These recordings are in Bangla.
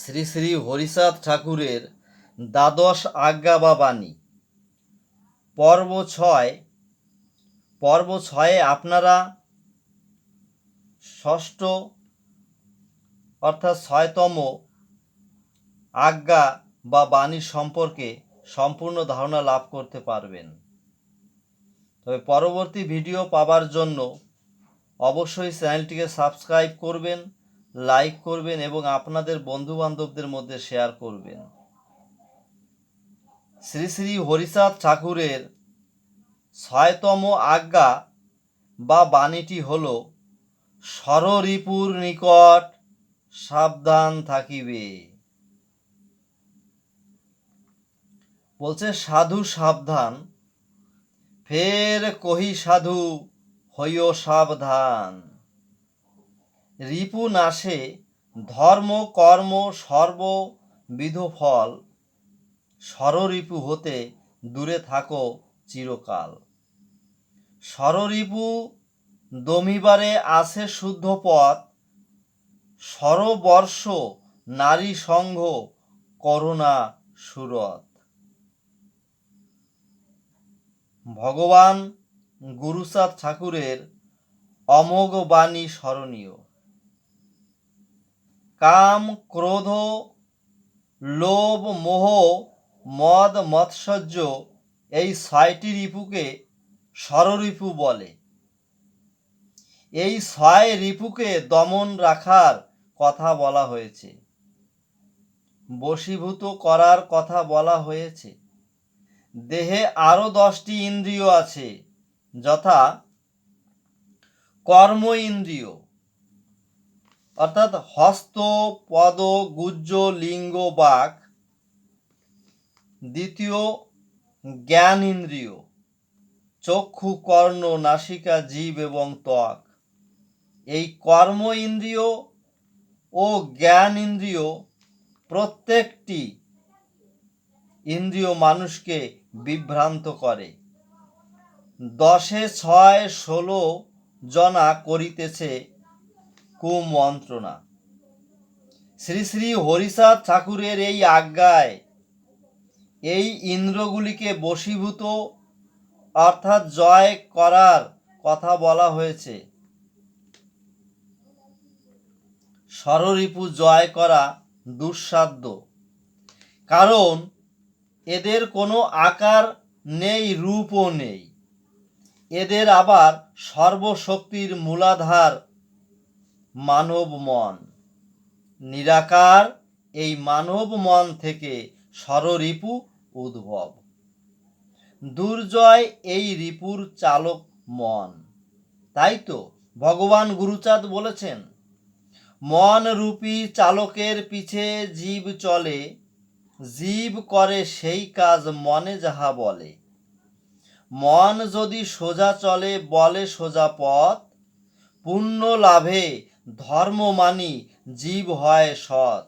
শ্রী শ্রী হরিচাঁদ ঠাকুরের দ্বাদশ আজ্ঞা বা বাণী। পর্ব ছয়। পর্ব ছয়ে আপনারা ষষ্ঠ অর্থাৎ ছয়তম আজ্ঞা বা বাণী সম্পর্কে সম্পূর্ণ ধারণা লাভ করতে পারবেন। তবে পরবর্তী ভিডিও পাবার জন্য অবশ্যই চ্যানেলটিকে সাবস্ক্রাইব করবেন। লাইক করবেন এবং আপনাদের বন্ধু বান্ধবদের মধ্যে শেয়ার করবেন। শ্রী শ্রী হরিচাঁদ ঠাকুরের ছয়তম আজ্ঞা বা বাণীটি হল স্বররিপুর নিকট সাবধান থাকিবে। বলছে, সাধু সাবধান, ফের কহি সাধু হইও সাবধান। রিপু নাশে ধর্ম, কর্ম সর্ববিধ ফল। স্বররিপু হতে দূরে থাকো চিরকাল। স্বররিপু দমিবারে আছে শুদ্ধ পথ। সরবর্ষ নারী সংঘ করুণা সুরত ভগবান গুরুচাঁদ ঠাকুরের অমোঘ বাণী স্মরণীয়। কাম, ক্রোধ, লোভ, মোহ, মদ মৎসর্য এই ছয়টি রিপুকে ষড়রিপু বলে। এই ছয় রিপুকে দমন রাখার কথা বলা হয়েছে। বশীভূত করার কথা বলা হয়েছে। দেহে আরও দশটি ইন্দ্রিয় আছে, যথা কর্ম ইন্দ্রিয়। অর্থাৎ হস্ত, পদ, গুজ্জ, লিঙ্গ, বাক। দ্বিতীয় জ্ঞান ইন্দ্রিয় চক্ষু, কর্ণ, নাসিকা, জীব এবং ত্বক। এই কর্ম ইন্দ্রিয় ও জ্ঞান ইন্দ্রিয় প্রত্যেকটি ইন্দ্রিয় মানুষকে বিভ্রান্ত করে। দশে ছয় ষোলো জনা করিতেছে কুমন্ত্রণা। শ্রী শ্রী হরিচাঁদ ঠাকুরের এই আজ্ঞায় এই ইন্দ্রগুলিকে বশীভূত অর্থাৎ জয় করার কথা বলা হয়েছে। স্বররিপু জয় করা দুঃসাধ্য। কারণ এদের কোনো আকার নেই, রূপও নেই। এদের আবার সর্বশক্তির মূলাধার মানব মন। নিরাকার এই মানব মন থেকে স্বররিপু উদ্ভব। দুর্জয় এই রিপুর চালক মন। তাই তো ভগবান গুরুচাঁদ বলেছেন, মন রূপী চালকের পিছে জীব চলে, জীব করে সেই কাজ মনে যাহা বলে। মন যদি সোজা চলে, বলে সোজা পথ, পুণ্য লাভে ধর্ম মানি জীব হয় সৎ।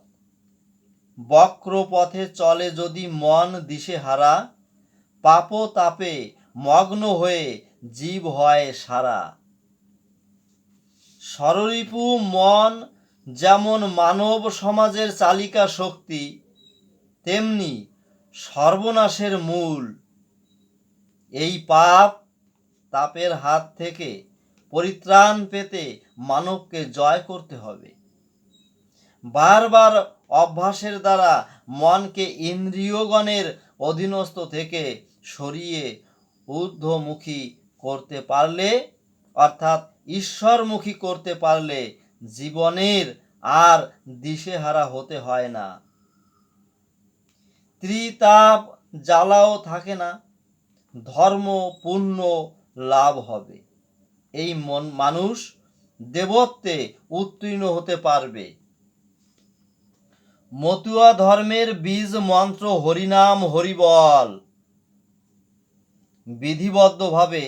বক্র পথে চলে যদি মন দিশে হারা পাপ তাপে মগ্ন হয়ে জীব হয় সারা। স্বররিপু মন যেমন মানব সমাজের চালিকা শক্তি, তেমনি সর্বনাশের মূল। এই পাপ তাপের হাত থেকে পরিত্রাণ পেতে মানবকে জয় করতে হবে। বারবার অভ্যাসের দ্বারা মনকে ইন্দ্রিয়গণের অধীনস্থ থেকে সরিয়ে ঊর্ধ্বমুখী করতে পারলে, অর্থাৎ ঈশ্বরমুখী করতে পারলে জীবনের আর দিশেহারা হতে হয় না। ত্রিতাপ জ্বালাও থাকে না, ধর্ম, পুণ্য, লাভ হবে। এই মন মানুষ দেবত্বে উত্তীর্ণ হতে পারবে। মতুয়া ধর্মের বীজ মন্ত্র হরিনাম হরিবল। বিধিবদ্ধভাবে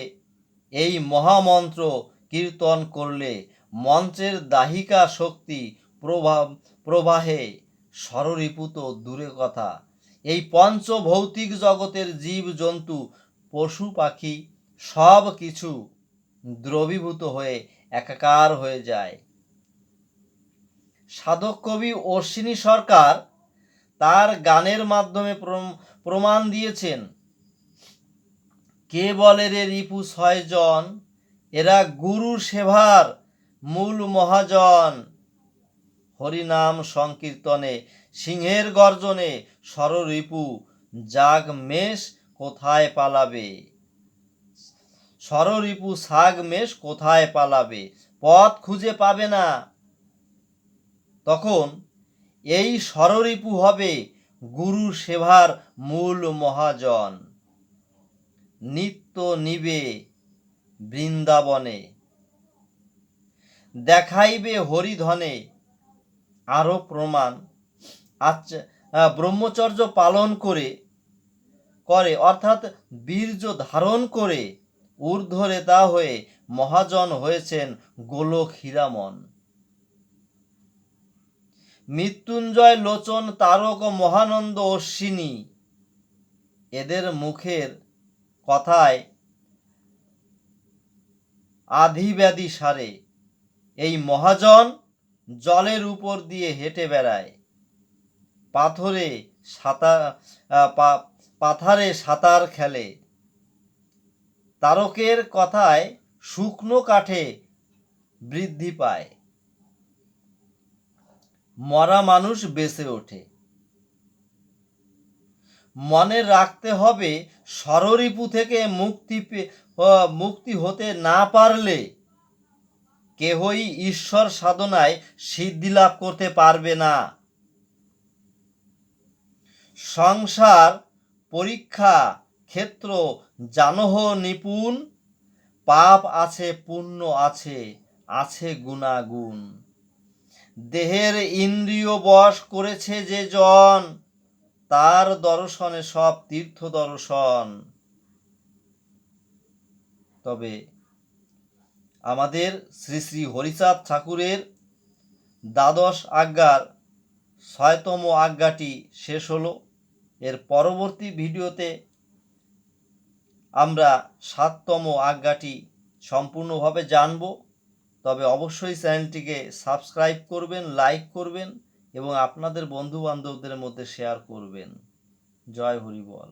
এই মহামন্ত্র কীর্তন করলে মন্ত্রের দাহিকা শক্তি প্রভাব প্রবাহে স্বররিপুত দূরে কথা। এই পঞ্চভৌতিক জগতের জীব জন্তু পশু পাখি সব কিছু দ্রবীভূত হয়ে একাকার হয়ে যায়। সাধক কবি অশ্বিনী সরকার তার গানের মাধ্যমে প্রম- প্রমাণ দিয়েছেন, কে বলে রে রিপু ছয়জন? এরা গুরু সেভার মূল মহাজন। হরিনাম সংকীর্তনে, সিংহের গর্জনে সররিপু জাগ মেষ কোথায় পালাবে? সররিপু সাগ মেষ কোথায় পালাবে? পথ খুঁজে পাবে না। তখন এই সররিপু হবে গুরু সেবার মূল মহাজন। নিত্য নিবে বৃন্দাবনে। দেখাইবে হরিধনে। আরও প্রমাণ। আচ্ছা ব্রহ্মচর্য পালন করে করে, অর্থাৎ বীর্য ধারণ করে ঊর্ধ্বরেতা হয়ে মহাজন হয়েছেন গোলক হীরামন। মৃত্যুঞ্জয় লোচন তারক মহানন্দ অশ্বিনী। এদের মুখের কথায় আধিব্যাধি সারে। এই মহাজন জলের উপর দিয়ে হেঁটে বেড়ায়। পাথরে সাঁতার পাথারে সাঁতার খেলে। তারকের কথায় শুকনো কাঠে বৃদ্ধি পায়। মরা মানুষ বেঁচে ওঠে। মনে রাখতে হবে, সররিপু থেকে মুক্তি মুক্তি হতে না পারলে কেহই ঈশ্বর সাধনায় সিদ্ধি লাভ করতে পারবে না। সংসার পরীক্ষা ক্ষেত্র জানহ নিপুণ, পাপ আছে, পুণ্য আছে আছে গুণাগুণ। দেহের ইন্দ্রিয় বশ করেছে যে জন, তার দর্শনে সব তীর্থ দর্শন। তবে আমাদের শ্রী শ্রী হরিচাঁদ ঠাকুরের দ্বাদশ আজ্ঞার ছয়তম আজ্ঞাটি শেষ হলো। এর পরবর্তী ভিডিওতে আমরা সাততম আজ্ঞাটি সম্পূর্ণভাবে জানব। তবে অবশ্যই চ্যানেলটিকে সাবস্ক্রাইব করবেন, লাইক করবেন এবং আপনাদের বন্ধু বান্ধবদের মধ্যে শেয়ার করবেন। জয় হরি বল